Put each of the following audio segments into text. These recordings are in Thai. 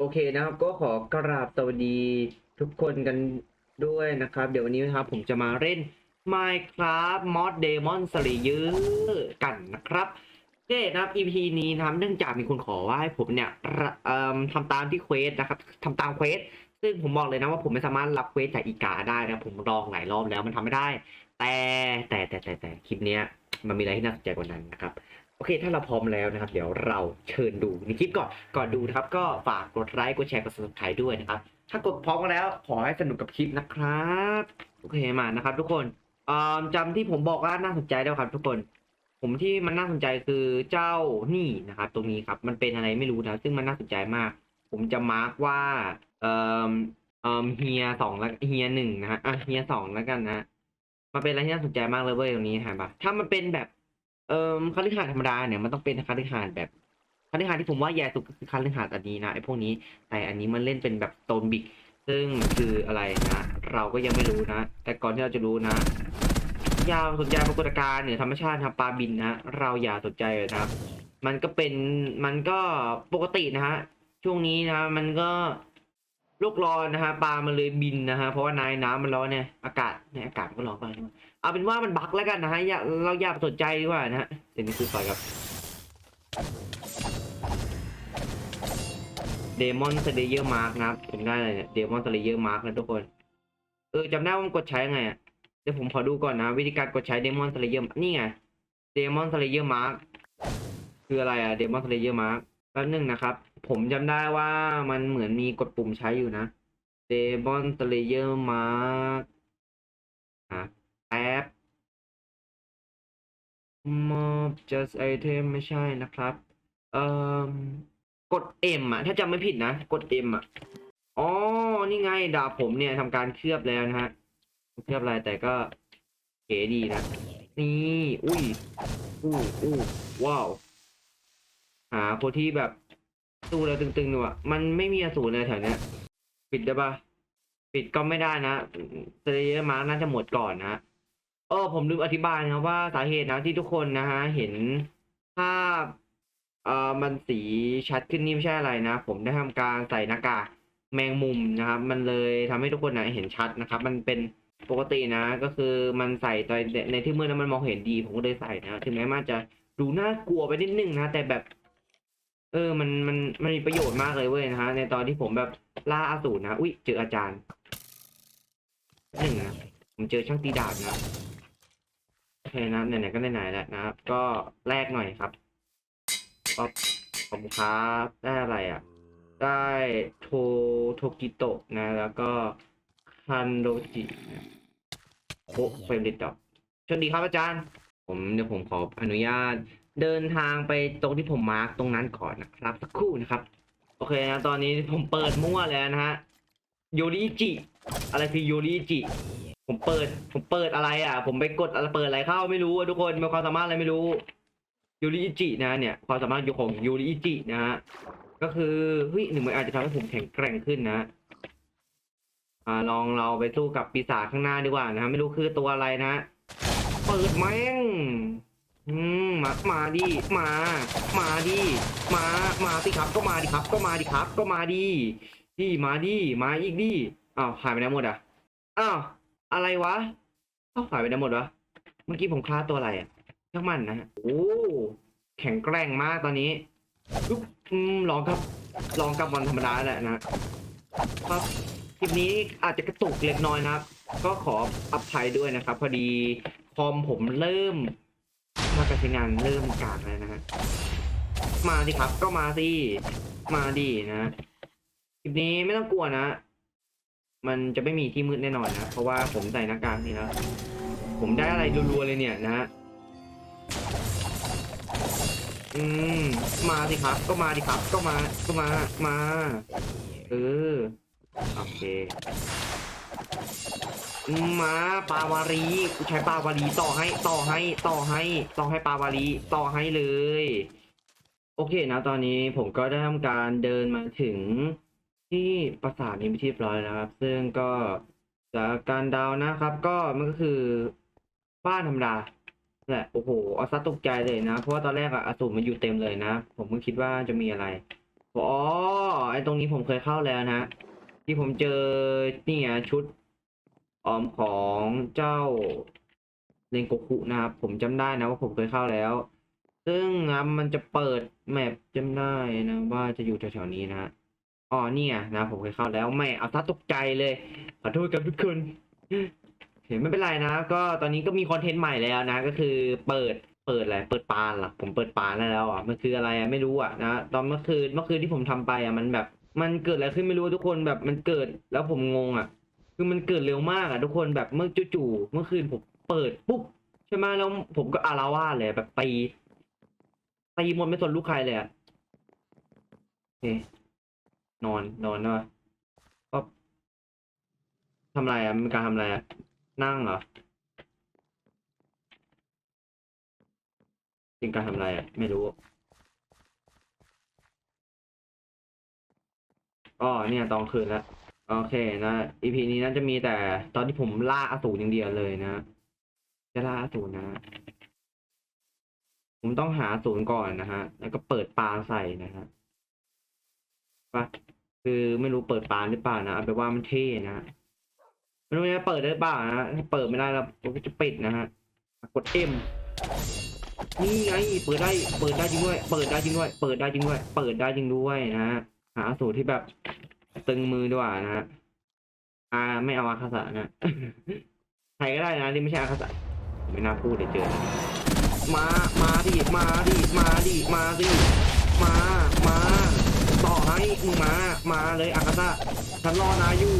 โอเคนะครับ ก็ขอกราบสวัสดีทุกคนกันด้วยนะครับ เดี๋ยววันนี้นะครับผมจะมาเล่น Minecraft Mod Demon Slayer กันนะครับโอเคนะครับ EP นี้นะครับเนื่องจากมีคนขอว่าให้ผมเนี่ยทำตามที่เควสนะครับทำตามเควสซึ่งผมบอกเลยนะว่าผมไม่สามารถรับเควสจากอีกาได้นะผมลองหลายรอบแล้วมันทำไม่ได้ แต่แต่แต่แต่แต่คลิปเนี้ย มันมีอะไรที่น่าสนใจกว่านั้นนะครับโอเค ถ้าเราพร้อมแล้วนะครับ เดี๋ยวเราเชิญดูในคลิปก่อน ก่อนดูนะครับ ก็ฝากกดไลค์ กดแชร์ กด subscribe ด้วยนะครับ ถ้ากดพร้อมกันแล้ว ขอให้สนุกกับคลิปนะครับ โอเค มานะครับ ทุกคนเอ่อจำที่ผมบอกว่าน่าสนใจแล้วครับ ทุกคน ผมที่มันน่าสนใจคือเจ้านี่นะครับ ตรงนี้ครับ มันเป็นอะไรไม่รู้นะ ซึ่งมันน่าสนใจมาก ผมจะมาร์กว่า เอ่อ เอ่อ เฮียสองแล้วเฮียหนึ่งนะฮะ อะ เฮียสองแล้วกันนะ มันเป็นอะไรที่น่าสนใจมากเลยเว้ยตรงนี้เห็นปะถ้ามันเป็นแบบ เอ่อคฤหาสน์ธรรมดาเนี่ยมันต้องเป็นคฤหาสน์แบบคฤหาสน์ที่ผมว่าใหญ่สุดก็คือคฤหาสน์อันนี้นะไอ้พวกนี้ แต่อันนี้มันเล่นเป็นแบบโตนบิกซึ่งคืออะไรนะเราก็ยังไม่รู้นะ แต่ก่อนที่เราจะรู้นะอย่าสนใจปรากฏการณ์เหนือธรรมชาติครับปลาบินนะเราอย่าสนใจเลยนะครับ มันก็เป็นมันก็ปกตินะฮะช่วงนี้นะ มันก็ ลกร้อนนะฮะปลามันเลยบินนะฮะเพราะว่านายน้ำมันร้อนเนี่ยอากาศเนี่ยอากาศมันก็ร้อนไปเอาเป็นว่ามันบักแล้วกันนะฮะอย่าเราอย่าสนใจดีกว่านะฮะเดี๋ยวนี้คือซอยครับเดมอนสเลเยอร์มาร์กนะครับผมได้เลยเนี่ยเดมอนสเลเยอร์มาร์กนะทุกคนเออจำได้ว่ามันกดใช้ยังไงอะเดี๋ยวผมขอดูก่อนนะ วิธีการกดใช้เดมอนสเลเยอร์นี่ไงเดมอนสเลเยอร์มาร์กคืออะไรอะเดมอนสเลเยอร์มาร์กแป๊บหนึงนะครับ ผมจำได้ว่ามันเหมือนมีกดปุ่มใช้อยู่นะเดมอนสเลเยอร์มาร์กอะแป๊บ mob just item ไม่ใช่นะครับ เอ่อกด M อะ ถ้าจำไม่ผิดนะ กด M อะ อ๋อ นี่ไงดาบผมเนี่ยทำการเคลือบแล้วนะฮะ เคลือบอะไรแต่ก็เก๋ดีนะ นี่ อุ้ย อู้อู้ว้าว หาคนที่แบบ สู้แล้วตึงๆหน่อยมันไม่มีอสูรเลยแถวเนี้ย ปิดได้ปะปิดก็ไม่ได้นะเซเลเยอร์มาร์น่าจะหมดก่อนนะเออผมลืมอธิบายนะครับว่าสาเหตุนะที่ทุกคนนะฮะเห็นภาพเอ่อมันสีชัดขึ้นนี่ไม่ใช่อะไรนะ ผมได้ทำการใส่หน้ากากแมงมุมนะครับ มันเลยทำให้ทุกคนนะเห็นชัดนะครับ มันเป็นปกตินะ ก็คือมันใส่ในในที่มืดแล้วมันมองเห็นดี ผมก็เลยใส่นะ ถึงแม้มันจะดูน่ากลัวไปนิดนึงนะ แต่แบบ เออ มัน มัน มันมีประโยชน์มากเลยเว้ยนะฮะ ในตอนที่ผมแบบล่าอสูรนะ อุ้ย เจออาจารย์หนึ่งนะ ผมเจอช่างตีดาบนะโอเคนะ ไหนๆ ก็ไหนๆแล้วนะครับ ก็แลกหน่อยครับก็ขอบคุณครับได้อะไรอะ ได้โทโทกิโตะนะ แล้วก็คันโดจิโคเฟรมดิดอกสวัสดีครับอาจารย์ ผมเดี๋ยวผมขออนุญาต เดินทางไปตรงที่ผมมาร์กตรงนั้นก่อนนะครับ สักครู่นะครับ โอเคนะตอนนี้ผมเปิดมั่วแล้วนะฮะโยริจิอะไรคือโยริจิผมเปิด ผมเปิดอะไรอะ ผมไปกดอะไรเปิดอะไรเข้าไม่รู้ทุกคนมีความสามารถอะไรไม่รู้ยูริอิจินะเนี่ยความสามารถอยู่ของยูริอิจินะฮะก็คือเฮ้ยหนึ่งมันอาจจะทำให้ผมแข็งแกร่งขึ้นนะอ่าลองเราไปสู้กับปีศาจข้างหน้าดีกว่านะฮะไม่รู้คือตัวอะไรนะเปิดแม่ง อืมมามาดิมา มาดิมามาสิครับ ก็มาดิครับ ก็มาดิครับ ก็มาดิดิมาดิมาอีกดิอ้าวหายไปไหนหมดอะอ้าวอะไรวะเอ้าหายไปไหนหมดวะเมื่อกี้ผมฆ่าตัวอะไรอะช่างมันนะโอ้แข็งแกร่งมากตอนนี้อุ๊บอืมลองครับลองกับวันธรรมดาแหละนะครับคลิปนี้อาจจะกระตุกเล็กน้อยนะครับ ก็ขออภัยด้วยนะครับ พอดีคอมผมเริ่ม มาการใช้งานเริ่มกากแล้วนะฮะ มาดิครับ ก็มาสิ มาดินะคลิปนี้ไม่ต้องกลัวนะ มันจะไม่มีที่มืดแน่นอนนะ เพราะว่าผมใส่หน้ากากนี่แล้วผมได้อะไรรัวๆเลยเนี่ยนะฮะ อืม มาสิครับ ก็มาดิครับ ก็มา ก็มา มา เออ โอเค มาปาวารีกูใช้ปาวารีต่อให้ต่อให้ต่อให้ต่อให้ปาวารีต่อให้เลย โอเคนะตอนนี้ผมก็ได้ทำการเดินมาถึงที่ปราสาทนี้ไปที่เรียบร้อยแล้วนะครับ ซึ่งก็จากการดาวนะครับ ก็มันก็คือบ้านธรรมดาแหละโอ้โหอาซะตกใจเลยนะ เพราะว่าตอนแรกอะอาสูมันอยู่เต็มเลยนะ ผมก็คิดว่าจะมีอะไรอ๋อไอตรงนี้ผมเคยเข้าแล้วนะที่ผมเจอนี่ไงชุด ออมของเจ้าเรนโกคุนะครับ ผมจำได้นะว่าผมเคยเข้าแล้ว ซึ่งอะมันจะเปิดแมปจำได้นะ ว่าจะอยู่แถวๆนี้นะอ๋อเนี่ยนะผมเคยเข้าแล้วไม่เอาซะตกใจเลยขอโทษครับทุกคนเห็นไม่เป็นไรนะ ก็ตอนนี้ก็มีคอนเทนต์ใหม่แล้วนะ ก็คือเปิดเปิดอะไรเปิดปานล่ะผมเปิดปานได้แล้วอะมันคืออะไรอะไม่รู้อะนะตอนเมื่อคืนเมื่อคืนที่ผมทำไปอะมันแบบ มันเกิดอะไรขึ้นไม่รู้ทุกคนแบบมันเกิดแล้วผมงงอะ คือมันเกิดเร็วมากอะทุกคนแบบเมื่อจู่ๆเมื่อคืนผมเปิดปุ๊บใช่ไหมแล้วผมก็อาราวาสเลยแบบตีตีหมดไม่สนลูกใครเลยอะโอเคนอนนอนนะก็ทำอะไรอะมันการทำอะไรอะนั่งเหรอจริงการทำอะไรอะ ไม่รู้อ๋อเนี่ยตอนคืนแล้ว โอเคนะอีพีนี้น่าจะมีแต่ตอนที่ผมล่าอสูรอย่างเดียวเลยนะจะล่าอสูรนะ ผมต้องหาอสูรก่อนนะฮะ แล้วก็เปิดปลาใส่นะฮะปะคือไม่รู้เปิดปลาหรือเปล่านะเอาไปนว่ามันเท่นะฮะไม่รู้จะเปิดได้หรือเปล่านะถ้าเปิดไม่ได้แล้วผมก็จะปิดนะฮะกดเอ็มนี่ไงเปิดได้ เปิดได้จริงด้วย เปิดได้จริงด้วย เปิดได้จริงด้วย เปิดได้จริงด้วยนะฮะหาอสูรที่แบบ ตึงมือดีกว่านะฮะอ่า ไม่เอาอาคาสะนะใครก็ได้นะที่ไม่ใช่อาคาสะไม่น่าพูดเดี๋ยวเจอ มา มาดิ มาดิ มาดิ มาดิ มา มา ต่อให้มึงมา มาเลยอาคาสะฉันรอนายอยู่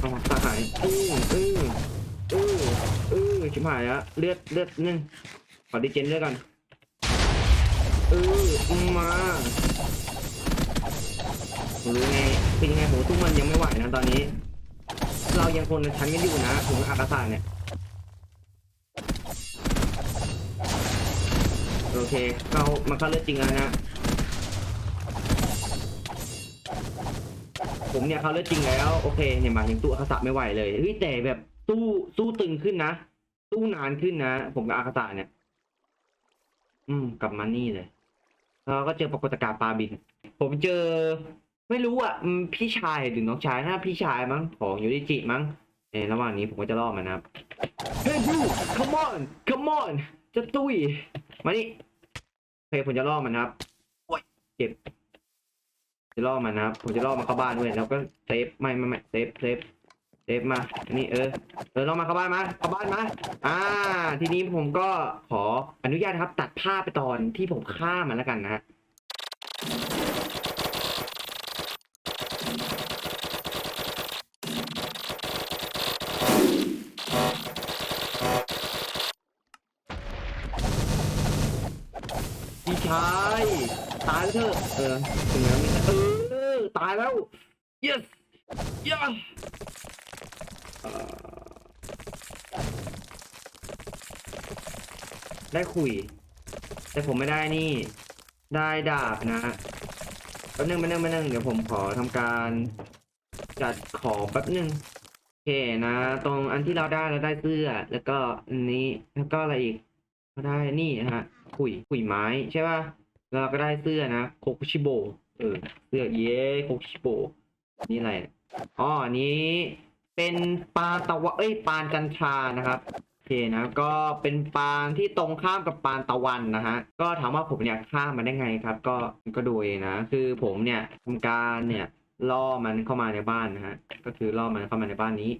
เอาสหายอืออืออืออือชิบหายแล้วเลือดเลือดนึงขอดีเจนเลือดกันอือมา ผมรู้ไงเป็นยังไงผมสู้มันยังไม่ไหวนะตอนนี้ เรายังคนชั้นกันอยู่นะถึงอากาศะเนี่ยโอเคเขามันเข้าเลือดจริงแล้วนะผมเนี่ยเขาเลือดจริงแล้วโอเคเนี่ยมาถึงตู้อาคาสะไม่ไหวเลยเฮ้ยแต่แบบสู้สู้ตึงขึ้นนะสู้นานขึ้นนะผมกับอาคาสะเนี่ย อืมกลับมานี่เลยแล้วก็เจอปรากฏการณ์ปลาบิน ผมเจอ ไม่รู้อะพี่ชายหรือน้องชายน่าพี่ชายมั้งของยูริจิมั้งในระหว่างนี้ผมก็จะล่อมันนะครับ Hey you come on come on จะตุ้ยมานี่โอเคผมจะล่อมันนะครับโอ้ยเจ็บจะล่อมันนะครับผมจะล่อมันเข้าบ้านด้วยแล้วก็เซฟไม่ไม่ไม่เซฟเซฟเซฟมาอันนี้เออเออล่อมาเข้าบ้านมาเข้าบ้านมาอ่า ทีนี้ผมก็ขออนุญาตนะครับ ตัดภาพไปตอนที่ผมฆ่ามันแล้วกันนะฮะ พี่ชายตายแล้วเถอะเออถึงแล้วม่ใช่เออตายแล้ว yes yes เอ่อได้คุย แต่ผมไม่ได้นี่ ได้ดาบนะแป๊บนึงแป๊บนึงแป๊บนึงเดี๋ยวผมขอทำการ จัดของแป๊บนึงโอเคนะ ตรงอันที่เราได้เราได้เสื้อ แล้วก็อันนี้แล้วก็อะไรอีกก็ได้นี่นะฮะ ขุยขุยไม้ใช่ป่ะแล้วเราก็ได้เสื้อนะโคคุชิโบเออเสื้อเย้โคคุชิโบนี่อะไรอ๋ออันนี้เป็นปลาตะวันเอ้ยปานจันทรานะครับโอเคนะก็เป็นปานที่ตรงข้ามกับปานตะวันนะฮะก็ถามว่าผมเนี่ยข้ามมาได้ไงครับ ก็ก็ดูเองนะคือผมเนี่ยทำการเนี่ยล่อมันเข้ามาในบ้านนะฮะก็คือล่อมันเข้ามาในบ้านนี้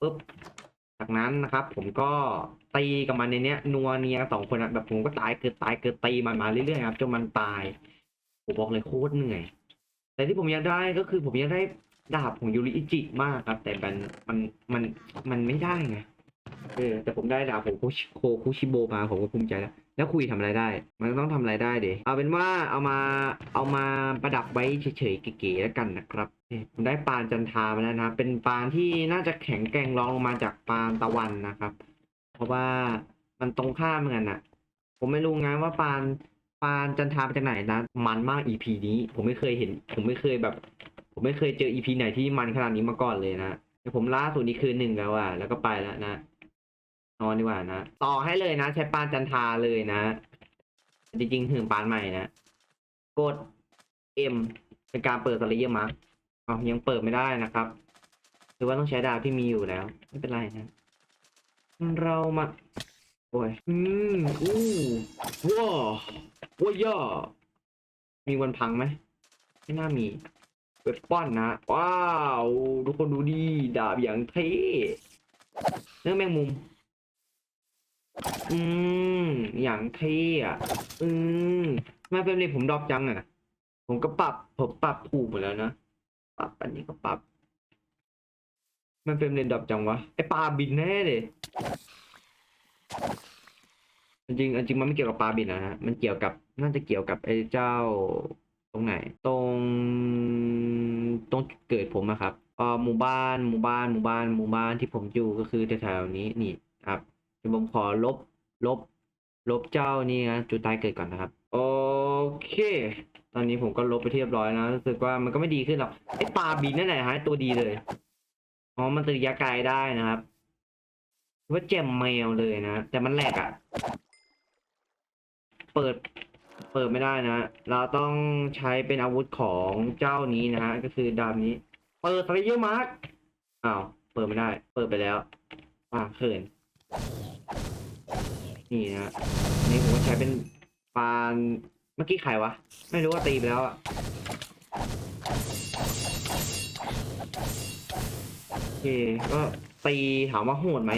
ปุ๊บ จากนั้นนะครับ ผมก็ตีกับมันในเนี้ยนัวเนียสองคนอะแบบผมก็ตายเกิดตายเกิดตีมันมาเรื่อยๆครับจนมันตายผมบอกเลยโคตรเหนื่อย แต่ที่ผมอยากได้ก็คือผมอยากได้ดาบของยูริอิจิมากครับ แต่มันมันมันมันไม่ได้ไงเออแต่ผมได้ดาบของโคชิโคคุชิโบมาผมก็ภูมิใจแล้ว แล้วคุยทำอะไรได้ มันต้องทำอะไรได้เดเอาเป็นว่าเอามาเอามาประดับไว้เฉยๆเก๋ๆแล้วกันนะครับผมได้ปานจันทามาแล้วนะเป็นปานที่น่าจะแข็งแกร่งรองลงมาจากปานตะวันนะครับ เพราะว่ามันตรงข้ามกันน่ะผมไม่รู้ไงว่าปานปานจันทามาจากไหนนะ มันมาก EP นี้ ผมไม่เคยเห็น ผมไม่เคยแบบ ผมไม่เคยเจอ EP ไหนที่มันขนาดนี้มาก่อนเลยนะแต่ผมล่าสุดนี้คือหนึ่งแล้วอะแล้วก็ไปแล้วนะ นอนดีกว่านะ ต่อให้เลยนะใช้ปานจันทาเลยนะ จริงๆถึงปานใหม่นะ กด M เป็นการเปิดสเลเยอร์มาร์กอ๋อยังเปิดไม่ได้นะครับ หรือว่าต้องใช้ดาบที่มีอยู่แล้ว ไม่เป็นไรนะ เรามา โอ้ย อืมอู้ว้าวว้าย่อมีวันพังไหมไม่น่ามีเวทป้อนนะ ว้าว ทุกคนดูดีดาบอย่างเท่เนื้อแมงมุม อืม อย่างเท่อะอืมไมาเป็นเลยผมดรอปจังอะผมก็ปรับ ผมปรับถูกหมดแล้วนะ ปรับอันนี้ก็ปรับ มันเป็นเลนดรอปจังวะ ไอปลาบินแน่เลยจริงจริงมันไม่เกี่ยวกับปลาบินนะฮะ มันเกี่ยวกับ น่าจะเกี่ยวกับไอ้เจ้า ตรงไหน ตรงตรงเกิดผมอะครับอ่อหมู่บ้าน หมู่บ้าน หมู่บ้าน หมู่บ้านที่ผมอยู่ก็คือแถวๆนี้ นี่ครับ ยวผมขอลบ ลบ ลบเจ้านี่นะจุดตายเกิดก่อนนะครับ โอเค ตอนนี้ผมก็ลบไปเรียบร้อยนะรู้สึกว่ามันก็ไม่ดีขึ้นหรอกไอ้ปลาบินนั่นแหละฮะตัวดีเลยอ๋อมันตียะไกลได้นะครับว่าแจมแมวเลยนะแต่มันแหลกอะ่ะ เปิด เปิดไม่ได้นะ เราต้องใช้เป็นอาวุธของเจ้านี้นะฮะก็คือดาบนี้ เปิดสไลเยอร์มาร์กอ้าว เปิดไม่ได้ เปิดไปแล้วป่าเขิน นี่นะอันนี่ผมก็ใช้เป็นปานเมื่อกี้ใครวะ ไม่รู้ว่าตีไปแล้วอะโอเคก็ตีถามว่าโหดไหม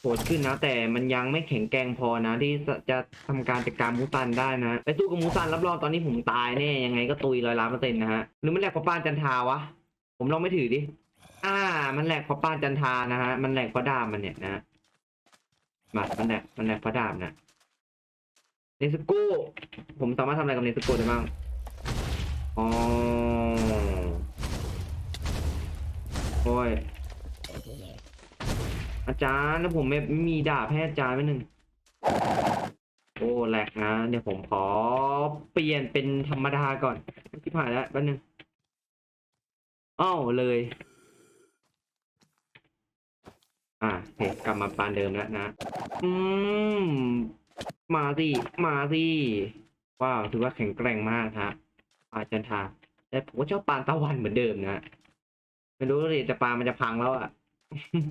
โหดขึ้นนะ แต่มันยังไม่แข็งแกร่งพอนะ ที่จะจะทำการจัดการมูตันได้นะไปสู้กับมูตันรับรองตอนนี้ผมตายแน่ยังไงก็ตุยร้อยล้านเปอร์เซ็นต์นะฮะหรือมันแหลกเพราะปานจันทาวะ ผมลองไม่ถือดิอ่า มันแหลกเพราะปานจันทานะฮะมันแหลกเพราะดามันเนี่ยนะ มามันแหลกมันแหลกพระดาบนะเนสโก้ผมสามารถทำอะไรกับเนสโก้ได้บ้างอ๋อโอ้ยอาจารย์แล้วผมไม่มีดาบให้อาจารย์ไว้หนึ่งโอ้แหลกนะเดี๋ยวผมขอเปลี่ยนเป็นธรรมดาก่อนที่ผ่านแล้วแป๊บนึงอ้าวเลย อ่าโอเคกลับมาปานเดิมแล้วนะ อืม มาสิ มาสิ ว้าว ถือว่าแข็งแกร่งมากฮะปานจันทา แต่ผมก็ชอบปานตะวันเหมือนเดิมนะไม่รู้เลยแต่ปามันจะพังแล้วอะ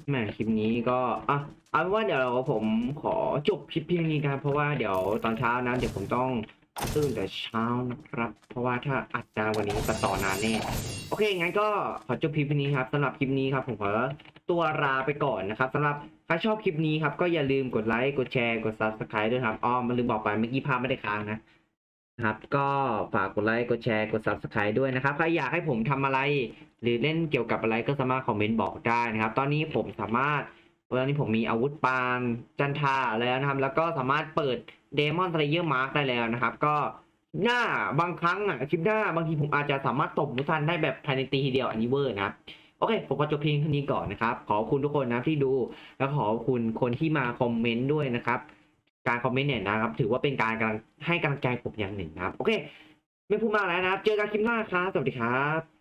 แหมคลิปนี้ก็อะเอาเป็นว่าเดี๋ยวผมขอจบคลิปเพียงนี้ครับเพราะว่าเดี๋ยวตอนเช้านะเดี๋ยวผมต้อง ตื่นแต่เช้านะครับ เพราะว่าถ้าอัดจาวันนี้ตัดต่อนานแน่โอเค งั้นก็ขอจบคลิปนี้ครับสำหรับคลิปนี้ครับผมขอตัวลาไปก่อนนะครับสำหรับใครชอบคลิปนี้ครับก็อย่าลืมกดไลค์กดแชร์กด subscribe ด้วยครับอ้อมันลืมบอกไปเมื่อกี้ภาพไม่ได้ค้างนะครับ ก็ฝากกดไลค์กดแชร์กด subscribe ด้วยนะครับใครอยากให้ผมทำอะไร หรือเล่นเกี่ยวกับอะไรก็สามารถคอมเมนต์บอกได้นะครับ ตอนนี้ผมสามารถ ตอนนี้ผมมีอาวุธปานจันทาแล้วนะครับ แล้วก็สามารถเปิดเดมอน s เลเยอร์มาร์กได้แล้วนะครับ ก็หน้าบางครั้งอะคลิปหน้าบางทีผมอาจจะสามารถตบมุทันได้แบบภายในตีทีเดียวอันนี้เวอร์นะโอเคผมก็จบเพียงเท่านี้ก่อนนะครับ ขอบคุณทุกคนนะที่ดู แล้วขอบคุณคนที่มาคอมเมนต์ด้วยนะครับ การคอมเมนต์เนี่ยนะครับ ถือว่าเป็นการกำลังให้กำลังใจผมอย่างหนึ่งนะครับ โอเค ไม่พูดมากแล้วนะครับ เจอกันคลิปหน้าครับ สวัสดีครับ